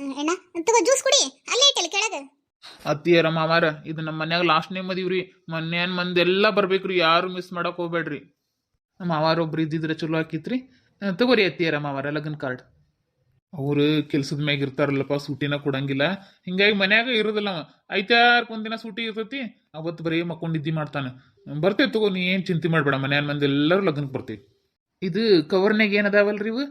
ಅಣ್ಣ, ತಗೋ ಜ್ಯೂಸ್ ಕುಡಿ, ಅಲ್ಲೇ ಇಟ್ಟಲ್ಲ ಕೆಳಗ. ಅತ್ತಿಯರ ಮಾವಾರ ಇದು ನಮ್ಮ ಮನ್ಯಾಗ ಲಾಸ್ಟ್ ನೇಮ್ ಅದೀವ್ರಿ ಮೊನ್ನೆನ್ ಮಂದಿ ಎಲ್ಲ ಬರ್ಬೇಕ್ರಿ, ಯಾರು ಮಿಸ್ ಮಾಡಕ್ ಹೋಗ್ಬೇಡ್ರಿ. ನಮ್ಮ ಮಾವಾರ ಒಬ್ರು ಇದ್ದಿದ್ರೆ ಚಲೋ ಆಕಿತ್ರಿ. ತಗೋರಿ ಅತ್ತಿಯರ ಮಾವಾರ ಲಗ್ನ ಕಾರ್ಡ್ ಅವರು ಕೆಲ್ಸದ ಮ್ಯಾಗ ಇರ್ತಾರಲ್ಲಪ್ಪ, ಸೂಟಿನ ಕೊಡಂಗಿಲ್ಲ. ಹಿಂಗಾಗಿ ಮನ್ಯಾಗ ಇರೋದಿಲ್ಲ ಅವ. ಐತಾರ್ಕ್ ಒಂದಿನ ಸೂಟಿ ಇರ್ತೈತಿ ಅವತ್ತು ಬರೀ ಮಕ್ಕೊಂಡಿದ್ದಿ ಮಾಡ್ತಾನೆ. ಬರ್ತೇವೆ ತಗೋ, ನೀ ಏನು ಚಿಂತೆ ಮಾಡಬೇಡ, ಮನ್ಯಾನ ಮಂದಿ ಎಲ್ಲರೂ ಲಗ್ನಕ್ಕೆ ಬರ್ತೀವಿ. ಇದು ಕವರ್ನಾಗ ಏನದಾವಲ್ರಿ ಇವು?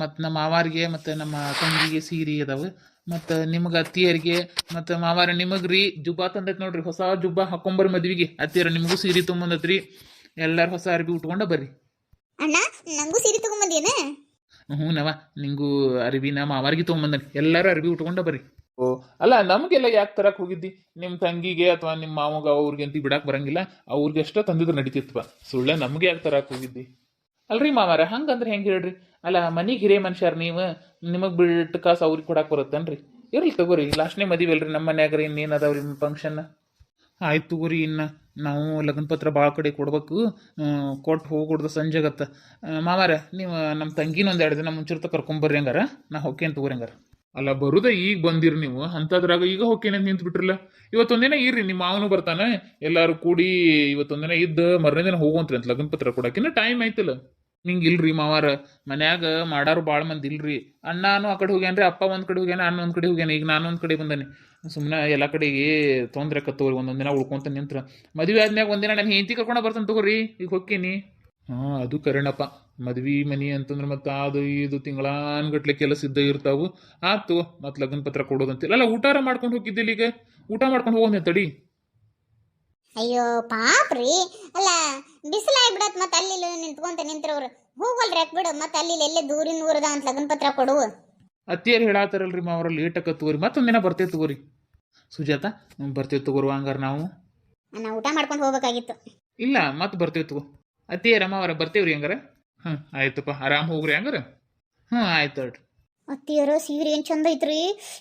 ಮತ್ತು ನಮ್ಮ ಮಾವಾರಿಗೆ ಮತ್ತು ನಮ್ಮ ತಂಗಿಗೆ ಸೀರೆ ಇದಾವೆ ಮತ್ತು ನಿಮಗೆ ಅತ್ತಿಯರಿಗೆ ಮತ್ತು ಮಾವಾರ ನಿಮಗೆ ರೀ ಜುಬ್ಬಾ ತಂದೈತೆ ನೋಡ್ರಿ. ಹೊಸ ಜುಬ್ಬಾ ಹಾಕೊಂಬರ್ರಿ ಮದ್ವಿಗೆ. ಅತ್ತಿಯರ ನಿಮಗೂ ಸೀರೆ ತೊಗೊಂಬಂದೈತ್ರಿ ಎಲ್ಲರೂ ಹೊಸ ಅರ್ಬಿ ಉಟ್ಕೊಂಡು ಬರ್ರಿ. ಅಣ್ಣ ನಂಗೂ ಸೀರೆ ತಗೊಂಬಂದಿಯೇನ ಹ್ಞೂ ನವ ನಿಂಗೂ ಅರಿವಿನ ಮಾವಾರಿಗೆ ತೊಗೊಂಬಂದನಿ ಎಲ್ಲರೂ ಅರ್ಬಿ ಉಟ್ಕೊಂಡ ಬರ್ರಿ. ಓ ಅಲ್ಲ ನಮಗೆಲ್ಲ ಯಾಕೆ ತರಕ್ಕೆ ಹೋಗಿದ್ದಿ? ನಿಮ್ಮ ತಂಗಿಗೆ ಅಥವಾ ನಿಮ್ಮ ಮಾವಗ ಅವ್ರಿಗೆ ಅಂತ ಬಿಡಕ್ಕೆ ಬರಂಗಿಲ್ಲ. ಅವ್ರಿಗೆ ಅಷ್ಟೇ ತಂದಿದ್ರೆ ನಡೀತಿತ್ವ ಸುಳ್ಳೆ ನಮಗೆ ಯಾಕೆ ತರಕ್ಕೆ ಹೋಗಿದ್ದಿ? ಅಲ್ರಿ ಮಾವಾರ ಹಂಗಂದ್ರೆ ಹೆಂಗೆ ಹೇಳ್ರಿ? ಅಲ್ಲ ಮನಿಗೆ ಹಿರಿಯ ಮನುಷ್ಯರ್ ನೀವು ನಿಮಗೆ ಬಿಟ್ಟು ಕಾಸು ಅವ್ರಿಗೆ ಕೊಡಕ್ಕೆ ಬರುತ್ತನ್ರಿ? ಇರ್ಲಿ ತಗೋರಿ ಲಾಸ್ಟ್ನೇ ಮದುವೆ ಅಲ್ರಿ ನಮ್ಮ ಮನ್ಯಾಗ ಇನ್ನೇನು ಅದಾವ್ರಿ ಫಂಕ್ಷನ್ ಆಯ್ತು ತಗೋರಿ ಇನ್ನು ನಾವು ಲಗ್ನ ಪತ್ರ ಭಾಳ ಕಡೆ ಕೊಡ್ಬೇಕು ಕೊಟ್ಟು ಹೋಗ್ಕೊಡ್ದು ಸಂಜೆಗತ್ತ ಮಾಮಾರ ನೀವು ನಮ್ಮ ತಂಗಿನ ಒಂದು ಎರಡು ದಿನ ಮುಂಚಿರ್ತ ಕರ್ಕೊಂಬರ್ರಿ ಹಂಗಾರ. ನಾ ಹೊಕ್ಕೇನು ತಗೋರಿ ಹಂಗಾರ. ಅಲ್ಲ ಬರುದ ಈಗ ಬಂದಿರಿ ನೀವು ಅಂಥದ್ರಾಗ ಈಗ ಹೊಕ್ಕೇನೆ ನಿಂತು ಬಿಟ್ರಲ್ಲ ಇವತ್ತೊಂದಿನ ಇರ್ರಿ ನಿಮ್ಮ ಮಾವನು ಬರ್ತಾನೆ ಎಲ್ಲರೂ ಕೂಡಿ ಇವತ್ತೊಂದಿನ ಇದ್ದು ಮರನೇ ದಿನ ಹೋಗುವಂತ್ರಿ ಅಂತ ಲಗ್ನ ಪತ್ರ ಕೊಡಕ್ಕೆ ಟೈಮ್ ಐತಲ್ಲ ನಿಂಗೆ ಇಲ್ರಿ ಮಾವಾರ, ಮನ್ಯಾಗ ಮಾಡಾರು ಭಾಳ ಮಂದಿ ಇಲ್ರಿ. ಅಣ್ಣಾನು ಆ ಕಡೆ ಹೋಗ್ಯಾನ್ರಿ, ಅಪ್ಪ ಒಂದು ಕಡೆ ಹೋಗ್ಯಾನ, ಅಣ್ಣ ಒಂದು ಕಡೆ ಹೋಗ್ಯಾನ, ಈಗ ನಾನು ಒಂದ್ ಕಡೆ ಬಂದಾನೆ. ಸುಮ್ಮನೆ ಎಲ್ಲ ಕಡೆಗೆ ತೊಂದ್ರೆ ಆಕತ್ತವ್ರಿ ಒಂದೊಂದು ದಿನ ಉಳ್ಕೊಂತ ನಿಂತ್ರ. ಮದುವೆ ಆದ್ಮ್ಯಾಗ ಒಂದಿನ ನಾನು ಹೆಂಡತಿ ಕರ್ಕೊಂಡು ಬರ್ತಾನೆ ತಗೋರಿ, ಈಗ ಹೊಕ್ಕೇನಿ. ಹಾಂ, ಅದು ಕರೆಣಪ್ಪ. ಮದ್ವಿ ಮನಿ ಅಂತಂದ್ರೆ ಮತ್ತೆ ಅದು ಇದು ತಿಂಗಳಾನ್ಗಟ್ಲೆ ಕೆಲಸ ಇದ್ದ ಇರ್ತಾವು. ಆತು ಮತ್ತೆ ಲಗ್ನ ಪತ್ರ ಕೊಡೋದಂತಿಲ್ಲ. ಅಲ್ಲ, ಊಟಾರ ಮಾಡ್ಕೊಂಡು ಹೋಗಿದ್ದಿಲ್ಲ ಈಗ? ಊಟ ಮಾಡ್ಕೊಂಡು ಹೋಗೋಣ ತಡಿ. ಅಯ್ಯೋ ಪಾಪ್ರಿ. ಅಲ್ಲ ಬಿಸಿಲಾಗ್ಬಿಡತ್ ಮತ್ತೆ ಅಲ್ಲಿ ನಿಂತ್ಕೊಂತ ನಿಂತಿರೋರು. ಹೋಗಲ್ರಿ ಯಾಕೆ ಬಿಡು ಮತ್ತೆ ಅಲ್ಲಿ ಎಲ್ಲೆ ದೂರಿನ ಊರದ ಅಂತ ಲಗ್ನ ಪತ್ರ ಕೊಡು. ಅತ್ತಿಯರು ಹೇಳಾತಾರಲ್ರಿ ಮಾವ್ರ ಲೇಟ್ ಆಕ ತಗೋರಿ. ದಿನ ಬರ್ತೇವೆ ತಗೋರಿ. ಸುಜಾತ ಬರ್ತೇವೆ ತಗೋರು ಹಂಗಾರ ನಾವು. ನಾ ಊಟ ಮಾಡ್ಕೊಂಡು ಹೋಗ್ಬೇಕಾಗಿತ್ತು. ಇಲ್ಲ ಮತ್ತೆ ಬರ್ತೇವೆ ತಗೋ. ಅತ್ತಿಯರ ಮಾವರ ಬರ್ತೇವ್ರಿ ಹಂಗಾರ? ಹ್ಞೂ ಆಯ್ತಪ್ಪ ಆರಾಮ್ ಹೋಗ್ರಿ ಹಂಗಾರ? ಹ್ಞೂ ಆಯ್ತು ಅತ್ತಿಯರ ಸೀರೆ ಏನು ಚಂದ ಐತ್ರಿ.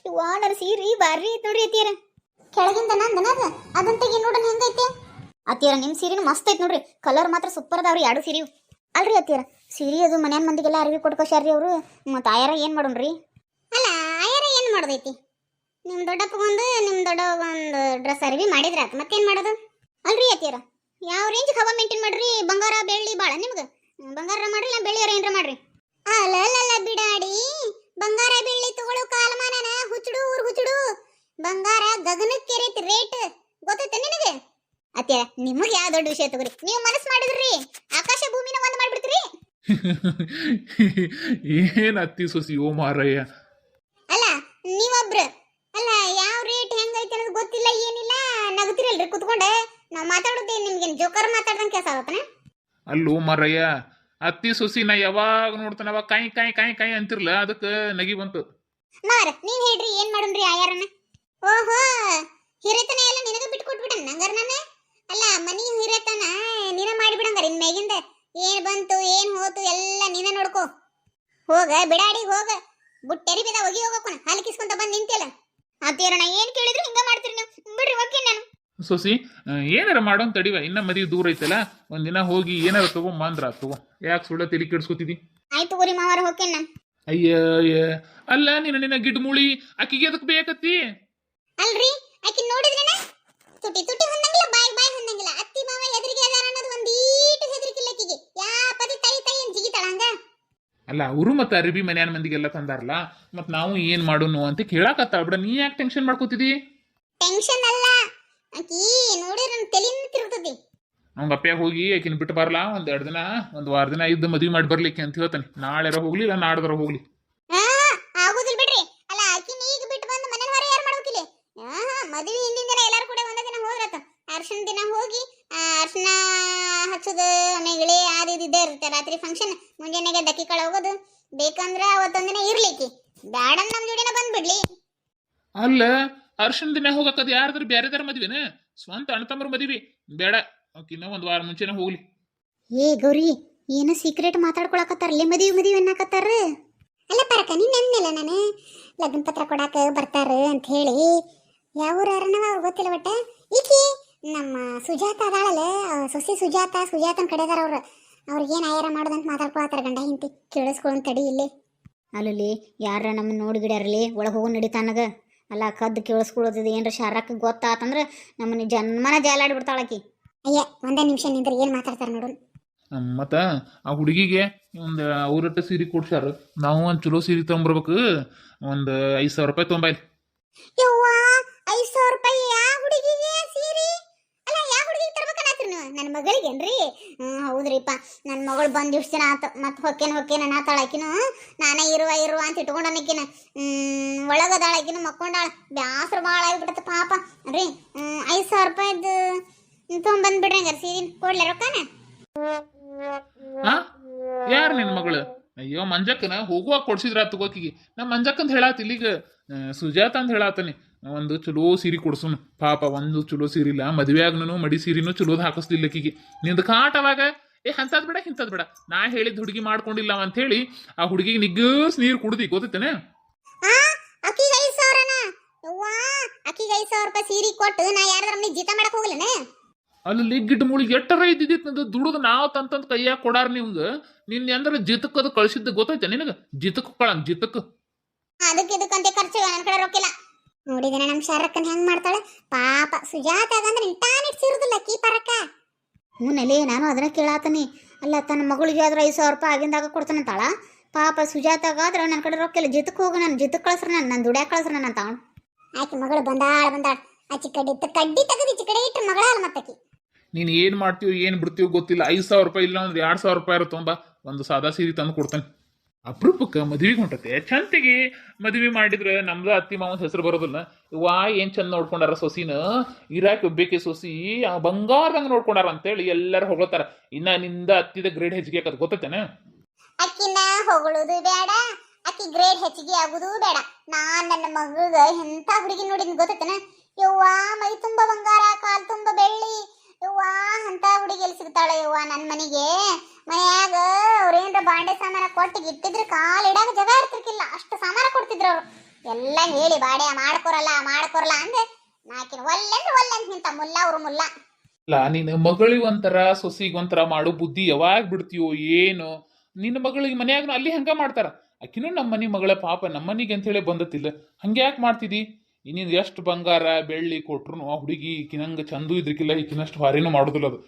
ವಾಡರ ಸೀರೆ ಬಾರಿ ಐತ್ ನೋಡ್ರಿ ಅತ್ತಿಯರ. ಕೆಳಗಿಂದ ನಂದನ ಅದ? ಅದನ್ನ ತೆಗಿ ನೋಡೋಣ ಹೆಂಗೈತೆ? ಅತ್ತಿಯರ ನಿಮ್ಮ ಸೀರೆನು ಮಸ್ತ್ ಐತೆ ನೋಡ್ರಿ. ಕಲರ್ ಮಾತ್ರ ಸೂಪರ್ ಅದಾವ್ರಿ ಎರಡು ಸೀರೆ. ಅಲ್ರಿ ಅತ್ತಿಯರ ಸೀರೆ ಅದು ಮನ್ಯಾನ ಮಂದಿಗೆಲ್ಲ ಅರಿವಿ ಕೊಟ್ಕೋಶ್ಯಾರ್ರಿ ಅವರು. ಮತ್ತೆ ಆಯಾರ ಏನ್ ಮಾಡೋಣ್ರಿ? ಅಲ್ಲ ಆಯಾರ ಏನ್ ಮಾಡೋದೈತಿ? ನಿಮ್ ದೊಡ್ಡಪ್ಪಗೊಂದು ನಿಮ್ ದೊಡ್ಡ ಒಂದು ಡ್ರೆಸ್ ಅರಿವಿ ಮಾಡಿದ್ರ ಆತ. ಮತ್ತೇನ್ ಮಾಡೋದು? ಅಲ್ರಿ ಅತ್ತಿಯರ ಯಾವ ರೇಂಜ್ ಹವ ಮೇಂಟೈನ್ ಮಾಡ್ರಿ? ಬಂಗಾರ ಬೆಳ್ಳಿ ಬಾಳ ನಿಮ್ಗೆ. ಬಂಗಾರ ಮಾಡ್ರಿ ಇಲ್ಲ ಬೆಳ್ಳಿಯವ್ರ ಏನ್ರ ಮಾಡ್ರಿ? ಅಲ್ಲ ಬಿಡಾಡಿ ಬಂಗಾರ ಬೆಳ್ಳಿ ತಗೊಳ್ಳೋ ಕಾಲಮಾನನ ಹುಚ್ಚಡು ಊರ್ ಹುಚ್ಚುಡು. ಬಂಗಾರ ಗಗನಕ್ಕೇರೈತಿ ರೇಟ್ ಗೊತ್ತೈತೆ ನಿನಗೆ? ಅತ್ಯ ನಿಮಗೆ ಯಾವ ದೊಡ್ಡ ವಿಷಯ ತಗೋರಿ ನೀವು ಮನಸ್ಸು ಮಾಡಿದ್ರಿ. ಆಕಾಶ ಭೂಮಿನ ಒಂದ್ ಮಾಡ್ಬಿಡ್ತೀರಿ. ಏನು ಅತ್ತಿ ಸೊಸಿ ಓ ಮಾರಯ್ಯ. ಅಲ್ಲ ನೀವೊಬ್ರು. ಅಲ್ಲ ಯಾವ ರೇಟ್ ಹೆಂಗೈತೆ ಅನ್ನೋದು ಗೊತ್ತಿಲ್ಲ ಏನಿಲ್ಲ. ನಗತಿರಲ್ರಿ ಕುತ್ಕೊಂಡೆ. ನಾವು ಮಾತಾಡೋದೇ ನಿಮ್ಗೇನು ಜೋಕರ್ ಮಾತಾಡ್ದಂಗೆ ಕೆಲಸ ಆಗತ್ತನ? ಅಲ್ಲೋ ಮಾರಯ್ಯ ಅತ್ತಿ ಸೊಸಿ ನಾ ಯಾವಾಗ ನೋಡ್ತಾನ ಅವಾಗ ಕಾಯಿ ಕಾಯಿ ಕಾಯಿ ಕಾಯಿ ಅಂತಿರ್ಲ ಅದಕ್ಕೆ ನಗಿ ಬಂತು. ಮಾರ ನೀನ್ ಹೇಳ್ರಿ ಏನ್ ಮಾಡೋಣ್ರಿ ಆಯಾರನ ಓಹೋ ಹಿರೇತನ ಎಲ್ಲ ನಿನಗೆ ಬಿಟ್ಟು ಕೊಟ್ಬಿಟ್ಟನ ನಂಗಾರ ನಾನು? ಅಲ್ಲ ಮನಿ ಹಿರೇತನ ನೀನ ಮಾಡಿಬಿಡಂಗಾರ ಇನ್ ಮೇಗಿಂದ ಏನ್ ಬಂತು ಏನ್ ಹೋತು ಎಲ್ಲ ನೀನ ನೋಡ್ಕೋ. ಹೋಗ ಬಿಡಾಡಿ ಹೋಗ. ಬುಟ್ಟೆರಿ ಬಿದ ಹೋಗಿ ಹೋಗಕೋಣ ಹಾಲು ಕಿಸ್ಕೊಂತ ಬಂದ್ ನಿಂತಿಯಲ್ಲ. ಅತ್ತಿಯರಣ ಏನ್ ಕೇಳಿದ್ರು ಹಿಂಗ ಮಾಡ್ತೀರಿ ನೀವು? ಬಿಡ್ರಿ ಓಕೆ ನಾನು. ಸೊಸಿ ಏನಾರ ಮಾಡೋನ್ ತಡಿವ ಇನ್ನ ಮದುವೆ ದೂರ ಐತಲ್ಲ. ಒಂದಿನ ಹೋಗಿ ಏನಾರ ತಗೊಂಬಂದ್ರ ತಗೋ. ಯಾಕೆ ಸುಳ್ಳ ತಿಳಿ ಕೆಡ್ಸ್ಕೊತಿದಿ? ಆಯ್ತು ಗುರಿ ಮಾವಾರ ಹೋಕೆ ನಾನು. ಅಯ್ಯ ಅಯ್ಯ ಅಲ್ಲ ನಿನ್ನ ನಿನ್ನ ಗಿಡ್ಮುಳಿ ಆಕಿಗೆ ಅದಕ್ಕೆ ಬೇಕತ್ತಿ ಅಲ್ರಿ? ಆಕಿ ನೋಡಿದ್ರೇನ? ತುಟಿ ತುಟಿ ಹೊಂದಂಗಿಲ್ಲ ಬಾಯ್ ಬಾಯ್ ಹೊಂದಂಗಿಲ್ಲ. ಅತ್ತಿ ಮಾವ ಎದ್ರಿಗೆ ಅದಾರ ಅನ್ನೋದು ಒಂದೀಟು ಹೆದರಿಕಿಲ್ಲ ಆಕಿಗೆ. ಯಾ ಪದಿ ತೈ ತೈ ಅಂತ ಜಿಗಿತಾಳ ಹಂಗ? ಅಲ್ಲ ಅವರು ಮತ್ತೆ ಅರಿಬಿ ಮನ್ಯಾನ ಮಂದಿಗೆಲ್ಲ ತಂದಾರಲ್ಲ ಮತ್ತೆ ನಾವು ಏನು ಮಾಡೋನು ಅಂತ ಕೇಳಾಕತ್ತಾಳ. ಬಿಡ ನೀ ಯಾಕೆ ಟೆನ್ಷನ್ ಮಾಡ್ಕೋತಿದಿ? ಟೆನ್ಷನ್ ಅಲ್ಲ. ಆಕಿ ನೋಡಿದ್ರೆ ತಲಿನ ತಲೆನ ತಿರುಗ್ತತಿ ಅವ್ನ ಅಪ್ಪ್ಯಾಗ ಹೋಗಿ ಆಕಿನ ಬಿಟ್ಟು ಬರಲ್ಲ ಒಂದ್ ಎರಡು ದಿನ ಒಂದು ವಾರ ದಿನ ಇದ್ದು ಮದ್ವಿ ಮಾಡಿ ಬರ್ಲಿಕ್ಕೆ ಅಂತ ಹೇಳ್ತಾನೆ. ನಾಳೆರ ಹೋಗ್ಲಿ ಇಲ್ಲ ನಾಡ್ದರ ಹೋಗ್ಲಿ ಆ, ಆಗುದಿಲ್ಲ ಬಿಡ್ರಿ ಅಲ್ಲ ಆಕಿನ ಈಗ ಬಿಟ್ಟು ಬಂದು ಮನೆ ಹೊರ ಯಾರು ಮಾಡ್ಬೇಕಿಲ್ಲ ಆಹಾ ಮದುವೆ ಹಿಂದಿನ ದಿನ ಎಲ್ಲರೂ ಕೂಡ ಒಂದೇ ದಿನ ಹೋದ್ರತ. ಅರ್ಶನ ದಿನ ಹೋಗಿ ಅರ್ಶನ ಹಚ್ಚೋದು ಆಮೇಲೆ ಅದು ಇದು ಇದ್ದೇ ಇರುತ್ತೆ. ರಾತ್ರಿ ಫಂಕ್ಷನ್ ಮುಂಜಾನೆಗೆ ದಕ್ಕಿ ಕಳ ಹೋಗೋದು. ಬೇಕಂದ್ರೆ ಅವತ್ತೊಂದಿನ ಇರ್ಲಿಕ್ಕೆ. ಬ್ಯಾಡ ನಮ್ಮ ಜೋಡಿನ ಬಂದ್ಬಿಡ್ಲಿ. ಅಲ್ಲ ಅರ್ಶನ ದಿನ ಹೋಗಕ್ಕದ ಬೇರೆ ತರ ಮದ್ವಿನ? ಸ್ವಂತ ಅಣ್ಣತಮ್ಮರ ಮದ್ವಿ. ಬೇಡ ಆಕಿನ್ನ ಒಂದ್ ವಾರ ಮುಂಚೆನೆ ಹೋಗ್ಲಿ. ಏ ಗೌರಿ ಏನು ಸೀಕ್ರೆಟ್ ಮಾತಾಡ್ಕೊಳಕತ್ತಾರಲ್ಲೇ ಮದುವೆ ಮದುವೆ ಅನ್ನಕತ್ತಾರ? ಅಲ್ಲ ಪರಕ ನೀನ್ ಅಂದಿಲ್ಲ ನಾನು? ಲಗ್ನ ಪತ್ರ ಕೊಡಾಕ ಬರ್ತಾರ ಅಂತ ಹೇಳಿ. ಯಾವ ಊರನವ ಅವ್ರು ಗೊತ್ತಿಲ್ಲ ಬಟ್ ಈಕಿ ನಮ್ಮ ಸುಜಾತ ಅದಾಳಲ್ಲ ಸೊಸಿ ಸುಜಾತ ಸುಜಾತನ ಕಡೆದಾರ ಅವ್ರು. ಅವ್ರಿಗೇನು ಆಯಾರ ಮಾಡೋದಂತ ಮಾತಾಡ್ಕೊಳತ್ತಾರ ಗಂಡ ಹಿಂತಿ ಕೇಳಿಸ್ಕೊಳ್ಳೋನ್ ತಡಿ ಇಲ್ಲಿ. ಅಲ್ಲಿ ಯಾರ ನಮ್ಮನ್ನ ನೋಡಿಗಿಡ್ಯಾರಲಿ ಒಳಗೆ ಹೋಗೋ ನಡಿತಾನಗ ಅಲ್ಲ ಕದ್ದು ಕೇಳಿಸ್ಕೊಳ್ಳೋದಿದೆ ಏನ್ರ ಶಾರಕ್ಕೆ ಗೊತ್ತಾತಂದ್ರೆ ನಮ್ಮನ್ನ ಜನ್ಮನ ಜಾಲಾಡ್ಬಿಡ್ತಾಳಕಿ ಅಯ್ಯ ಒಂದೇ ನಿಮಿಷ ನಿಂದ್ರೆ ಏನು ಮಾತಾಡ್ತಾರೆ ನೋಡು. ಮತ್ತು ಆ ಹುಡುಗಿಗೆ ಒಂದು ಅವ್ರಟ್ಟ ಸೀರೆ ಕೊಡ್ಸ್ಯಾರ. ನಾವು ಒಂದು ಚಲೋ ಸೀರೆ ತೊಗೊಂಬರ್ಬೇಕು. ಒಂದು ಐದು ಸಾವಿರ ರೂಪಾಯಿ ತೊಂಬೈಲಿ ಯವ್ವ ಐದು ಸಾವಿರ ರೂಪಾಯಿ ಯಾ ಹುಡುಗಿಗೆ ಸೀರೆ ಅಲ್ಲ ಯಾ ಹುಡುಗಿಗೆ ತರ್ಬೇಕನ್ನತ್ರಿ ನೀವು ನನ್ನ ಮಗಳಿಗೇನ್ರಿ? ಹೌದ್ರಿಪ್ಪ. ನನ್ನ ಮಗಳು ಬಂದು ಇಷ್ಟು ಜನ ಆತ. ಮತ್ತೆ ಹೊಕ್ಕೇನ ಹೊಕ್ಕೇನ ಅನ್ನತ್ತಾಳಕಿನು ನಾನೇ ಇರುವ ಇರುವ ಅಂತ ಇಟ್ಕೊಂಡನಕಿನ ಒಳಗದಾಳಕಿನ ಮಕ್ಕೊಂಡಾಳ. ಬ್ಯಾಸ್ರ ಭಾಳ ಆಗಿಬಿಡತ್ತ ಪಾಪ. ರೀ ಐದು ಸಾವಿರ ರೂಪಾಯಿದ್ದು ತೊಗೊಂಬಂದ್ಬಿಡ್ರಿ ಹಂಗಾರೆ. ಸೀರೆ ಕೊಡ್ಲೆ ರೊಕ್ಕನ? ಯಾರು ನಿನ್ನ ಮಗಳು? ಅಯ್ಯೋ ಮಂಜಕ್ಕನ ಹೋಗುವಾಗ ಕೊಡ್ಸಿದ್ರ ತಗೋಕಿಗೆ. ನಾ ಮಂಜಕ್ಕಂತ ಹೇಳಾತಿ ಆ, ಸುಜಾತ ಅಂತ ಹೇಳಾತನಿ. ಒಂದು ಚಲೋ ಸೀರೆ ಕೊಡ್ಸುನು. ಪಾಪ ಒಂದು ಚಲೋ ಸೀರೆ ಇಲ್ಲ ಮದುವೆ ಆಗ್ನೂ ಮಡಿ ಸೀರೆನೂ ಚಲೋದ್ ಹಾಕಿಸ್ಲಿಲ್ಲ ಆಕಿಗೆ ನಿಂದ ಕಾಟವಾಗ ಏ ಅಂಥದ್ದು ಬೇಡ ಇಂಥದ್ದು ಬೇಡ. ನಾ ಹೇಳಿದ ಹುಡುಗಿ ಮಾಡ್ಕೊಂಡಿಲ್ಲ ಅಂತ ಹೇಳಿ ಆ ಹುಡುಗಿಗೆ ನಿಗ್ಗಸ್ ನೀರು ಕುಡ್ದಿ ಗೊತ್ತೇನೆ ಅಲ್ಲಿ ಲಿಗ್ಗಿಟ್ ಮುಳಿಗೆ ಎಟ್ಟರ ಇದ್ದಿದ್ದಿತ್ ದುಡದು ನಾವು ತಂತಂದ್ ಕೈಯಾಗ ಕೊಡಾರ ನಿಮ್ಗ ನಿನ್ನ ಅಂದ್ರೆ ಜಿತಕ್ ಅದು ಕಳ್ಸಿದ್ದು ಗೊತ್ತೈತೆ ನಿನಗ? ಜಿತಕ್ ಕಳಂಗ್ ಜಿತಕ್. ಅದಕ್ಕೆ ಇದಕ್ಕಂತೆ ಖರ್ಚು ನನ್ನ ಕಡೆ ರೊಕ್ಕಿಲ್ಲ. ನೋಡಿದನ ನಮ್ಮ ಶರಕ್ಕನ್ ಹೆಂಗ್ ಮಾಡ್ತಾಳೆ? ಪಾಪ ಸುಜಾತ ಅಂದ್ರೆ ಇಂಟಾನಿಟ್ ಸಿರುದಿಲ್ಲ ಕೀ ಪರಕ. ಹ್ಞೂನಲ್ಲಿ ನಾನು ಅದನ್ನ ಕೇಳಾತನಿ. ಅಲ್ಲ ತನ್ನ ಮಗಳಿಗೆ ಆದ್ರೆ ಐದು ಸಾವಿರ ರೂಪಾಯಿ ಆಗಿಂದಾಗ ಕೊಡ್ತಾನಂತಾಳ. ಪಾಪ ಸುಜಾತಾಗಾದ್ರೆ ನನ್ನ ಕಡೆ ರೊಕ್ಕ ಇಲ್ಲ. ಜಿತ್ತಕ್ಕೆ ಹೋಗು ನಾನು ಜಿತ್ತಕ್ಕೆ ಕಳ್ಸ್ರ ನಾನು ನನ್ನ ದುಡ್ಯಾಕ ಕಳ್ಸ್ರ ನನ್ನ ಅವನು. ಆಕಿ ಮಗಳು ಬಂದಾಳ ಬಂದಾಳ. ಆಚಿ ಕಡ್ಡಿ ತ- ಕಡ್ಡಿ ತೆಗೆದು ಈಚೆ ಕಡೆ ಇಟ್ಟು ಮಗಳ ಅಲ್ಲ ಮತ್ತಕಿ ನೀನು ಏನು ಮಾಡ್ತೀವಿ ಏನು ಬಿಡ್ತೀವಿ ಗೊತ್ತಿಲ್ಲ. ಐದು ಸಾವಿರ ರೂಪಾಯಿ ಇಲ್ಲ ಅಂದ್ರೆ ಎರಡು ಸಾವಿರ ರೂಪಾಯಿ ತೊಂಬ ಒಂದು ಸಾದಾ ಸೀರೆ ತಂದು ಕೊಡ್ತಾನೆ. ಅಪರೂಪಕ್ಕೆ ಮದುವೆಗೆ ಹೊಂಟತಿ. ಚಂತಿಗೆ ಮದುವೆ ಮಾಡಿದ್ರೆ ನಮ್ದು ಅತ್ತಿ ಮಾವನ ಹೆಸರು ಬರೋದಿಲ್ಲ. ವಾ, ಏನು ಚಂದ ನೋಡ್ಕೊಂಡಾರ ಸೊಸಿನ? ಇರಾಕ್ ಒಬ್ಬೇಕೆ ಸೊಸಿ? ಆ ಬಂಗಾರದಂಗೆ ನೋಡ್ಕೊಂಡಾರ ಅಂತೇಳಿ ಎಲ್ಲರೂ ಹೊಗಳತಾರ. ಇನ್ನ ನಿಂದ ಅತ್ತಿದ ಗ್ರೇಡ್ ಹೆಚ್ಚಿಗೆ ಆಕತ್ ಗೊತ್ತೇನೆ ಅಕ್ಕಿನ ಹೊಗಳುದು ಬೇಡ, ಅಕ್ಕಿ ಗ್ರೇಡ್ ಹೆಚ್ಚಿಗೆ ಆಗುದು ಬೇಡ. ನಾನ್ ನನ್ನ ಮಗಳಿಗೆ ಎಂತ ಹುಡುಗಿ ನೋಡಿದ್ ಗೊತ್ತೇನ ಯವ್ವ, ಮೈ ತುಂಬಾ ಬಂಗಾರ, ಕಾಲ್ ತುಂಬಾ ಬೆಳ್ಳಿ. ಯವ್ವ, ಅಂತ ಹುಡುಗಿ ಎಲ್ಲಿ ಸಿಗ್ತಾಳೆ ಯವ್ವ ನನ್ನ ಮನೆಗೆ? ಮನ್ಯಾಗ ಅವ್ರೇನ್ರ ಬಾಂಡೆ ಸಾಮಾನ ಕೊಟ್ಟು ಇಟ್ಟಿದ್ರು ಕಾಲ್ ಇಡಾಗ ಜಾಗ ಇರ್ತಿರ್ಕಿಲ್ಲ ಅಷ್ಟು ಸಾಮಾನ ಕೊಡ್ತಿದ್ರು ಅವರು. ಎಲ್ಲ ಹೇಳಿ ಬಾಡೆ ಮಾಡ್ಕೊರಲ್ಲ ಮಾಡ್ಕೊರಲ್ಲ ಅಂದ್ರೆ ನಾಕಿನ ಒಲ್ಲೆಂದ್ರೆ ಒಲ್ಲೆಂತ ನಿಂತ ಮುಲ್ಲ ಅವ್ರು ಮುಲ್ಲ. ಇಲ್ಲ ನಿನ್ನ ಮಗಳಿಗೆ ಒಂಥರ, ಸೊಸಿಗೆ ಒಂಥರ ಮಾಡು ಬುದ್ಧಿ ಯಾವಾಗ ಬಿಡ್ತೀಯೋ ಏನು. ನಿನ್ನ ಮಗಳಿಗೆ ಮನ್ಯಾಗ ಅಲ್ಲಿ ಹಂಗ ಮಾಡ್ತಾರ. ಆಕಿನೂ ನಮ್ಮ ಮನೆ ಮಗಳ ಪಾಪ ನಮ್ಮ ಮನೆಗೆ ಅಂತೇಳಿ ಬಂದತ್ತಿಲ್ಲ ಹಂಗೆ ಯಾಕೆ ಮಾಡ್ತಿದಿ? ಇನ್ನಿಂದ ಎಷ್ಟು ಬಂಗಾರ, ಬೆಳ್ಳಿ ಕೊಟ್ರು ಆ ಹುಡುಗಿ, ಈಕಿನಂಗೆ ಚಂದು ಇದ್ರಕ್ಕಿಲ್ಲ ಈಕಿನಷ್ಟು ಭಾರಿನೂ ಮಾಡೋದಿಲ್ಲ ಅದು.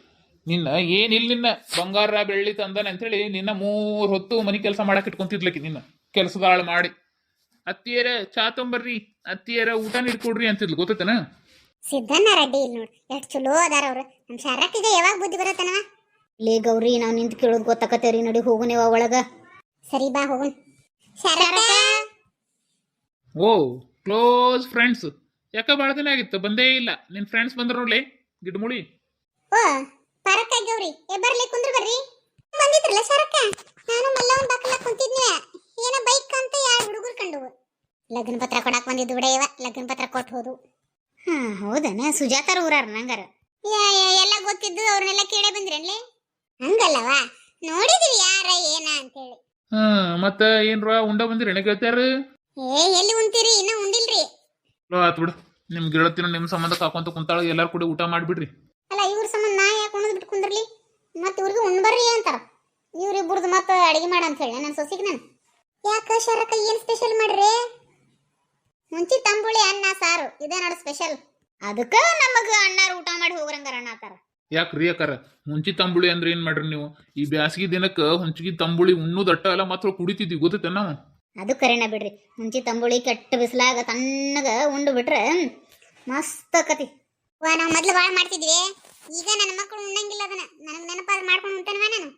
ನಿನ್ನ ಏನಿಲ್ಲ ನಿನ್ನ ಬಂಗಾರ ಬೆಳ್ಳಿ ತಂದಾನೆ ಅಂತೇಳಿ ನಿನ್ನ ಮೂರು ಹೊತ್ತು ಮನೆ ಕೆಲಸ ಮಾಡಕ್ಕೆ ಇಟ್ಕೊಂತಿದ್ಲಕ್ಕಿ ನಿನ್ನ ಕೆಲಸದಾಳು ಮಾಡಿ. ಅತ್ತಿಯರ ಚಾ ತೊಂಬರ್ರಿ ಅತ್ತಿಯರ ಊಟ ನೀಡ್ಕೊಡ್ರಿ ಅಂತಿದ್ಲು ಗೊತ್ತೈತನ? ಸಿದ್ದಣ್ಣ ರೆಡ್ಡಿ ಇಲ್ಲಿ ನೋಡಿ ಎಷ್ಟು ಚಲೋ ಅದಾರ ಅವ್ರು. ನಮ್ಮ ಶಾರಕ್ಕಿಗೆ ಯಾವಾಗ ಬುದ್ಧಿ ಬರತ್ತನವ? ಲೇ ಗೌರಿ ನಾವು ನಿಂತು ಕೇಳೋದು ಗೊತ್ತಾಕತ್ತೇರಿ ನೋಡಿ ಹೋಗು ನೀವು ಒಳಗ. ಸರಿ ಬಾ ಹೋಗುನ್. ಶಾರಕ ಓ ಕ್ಲೋಸ್ ಫ್ರೆಂಡ್ಸ್. ಯಾಕ ಭಾಳ ದಿನ ಆಗಿತ್ತು? ಬಂದೇ ಇಲ್ಲ. ನಿನ್ ಫ್ರೆಂಡ್ಸ್ ಬಂದ್ರು ನೋಡ್ಲಿ ಗಿಡ್ಮುಳಿ? ಓ ಗೌರಿ ಏ ಬರ್ಲಿ ಕುಂದ್ರ ಬರ್ರಿ. ಬಂದಿದ್ರಲ್ಲ ಸರಕ ನಾನು ಮಲ್ಲವನ್ ಬಾಕಲ ಕುಂತಿದ್ನಿ. ಏನ ಬೈಕ್ ಅಂತ ಯಾರು ಹುಡುಗರು ಕಂಡು ಲಗ್ನ ಪತ್ರ ಕೊಡಾಕ್ ಬಂದಿದ್ದು ಬಿಡ ಲಗ್ನ ಪತ್ರ ಕೊಟ್ಟು ಹೋದು. ಹಾ ಹೌದನ? ಸುಜಾತಾರ ಊರಾರ ನಂಗಾರ. ಯಾ ಯಾ, ಎಲ್ಲ ಗೊತ್ತಿದ್ದು ಅವ್ರನ್ನೆಲ್ಲ ಕೇಳೇ ಬಂದ್ರೇನ್ಲಿ? ಹಂಗಲ್ಲವಾ? ನೋಡಿದ್ರಿ ಯಾರ ಏನ ಅಂತೇಳಿ. ಹಾ ಮತ್ತ ಏನ್ರ ಉಂಡ ಬಂದಿರಿ ಎಣ್ಣೆ ಕೇಳ್ತಾರ ಏ ಎಲ್ಲಿ ಉಂತೀರಿ? ಇನ್ನ ಉಂಡಿಲ್ರಿ. ಆತ್ ಬಿಡು. ನಿಮ್ ಗೆಳತಿನ ನಿಮ್ ಸಂಬಂಧ ಕಾಕೊಂತ ಕುಂತಾಳ ಎಲ್ಲಾರು ಕೂಡ ಊಟ ಮಾಡ್ಬಿಡ್ರಿ ಅಲ್ಲ ಇವ್ರ ಸಂಬಂಧ ನಾ ಯಾಕೆ ಉಣ್ಣದ್ ಬಿಟ್ಟು ಕುಂದ್ರಲಿ ಮತ್ತೆ ಇವ್ರಿಗೆ ಉಣ್ಬರ್ರಿ ಅಂತಾರ ಇವ್ರಿಬ್ರದ್ದು ಮತ್ತೆ ಅಡಿಗೆ ಮಾಡ ಅಂತ ಹೇಳಿ ನನ್ನ ಸೊಸಿಗೆ ನಾನು. ಯಾಕ ಶರಕ ಏನ್ ಸ್ಪೆಷಲ್ ಮಾಡ್ರಿ? ಮುಂಚಿ ತಂಬುಳಿ ಅನ್ನ ಸಾರು ಇದೇ ನೋಡು ಸ್ಪೆಷಲ್ ಅದಕ್ಕ ನಮಗ ಅಣ್ಣಾರು ಊಟ ಮಾಡಿ ಹೋಗ್ರಂಗಾರ ಅಣ್ಣ ಆತಾರ. ಯಾಕ್ರಿ ಅಕ್ಕಾರ? ಹುಂಚಿ ತಂಬುಳಿ ಅಂದ್ರೆ ಏನ್ ಮಾಡ್ರಿ ನೀವು? ಈ ಬ್ಯಾಸಗಿ ದಿನಕ್ಕ ಹುಂಚಿಗೆ ತಂಬುಳಿ ಉಣ್ಣು ದಟ್ಟ ಎಲ್ಲ ಮಾತ್ರ ಕುಡಿತಿದ್ವಿ ಗೊತ್ತೈತೆ ನಾವು? ಅದು ಕರೆನ ಬಿಡ್ರಿ. ಮುಂಚಿ ತಂಬುಳಿ ಕೆಟ್ಟ ಬಿಸಿಲಾಗ ತಣ್ಣಗ ಉಂಡು ಬಿಟ್ರೆ ಮಸ್ತ್ ಆಕತಿ. ವಾ ನಾವು ಮೊದ್ಲು ಭಾಳ ಮಾಡ್ತಿದ್ವಿ. ಈಗ ನನ್ನ ಮಕ್ಕಳು ಉಣ್ಣಂಗಿಲ್ಲ ಅದನ್ನ. ನನ್ನ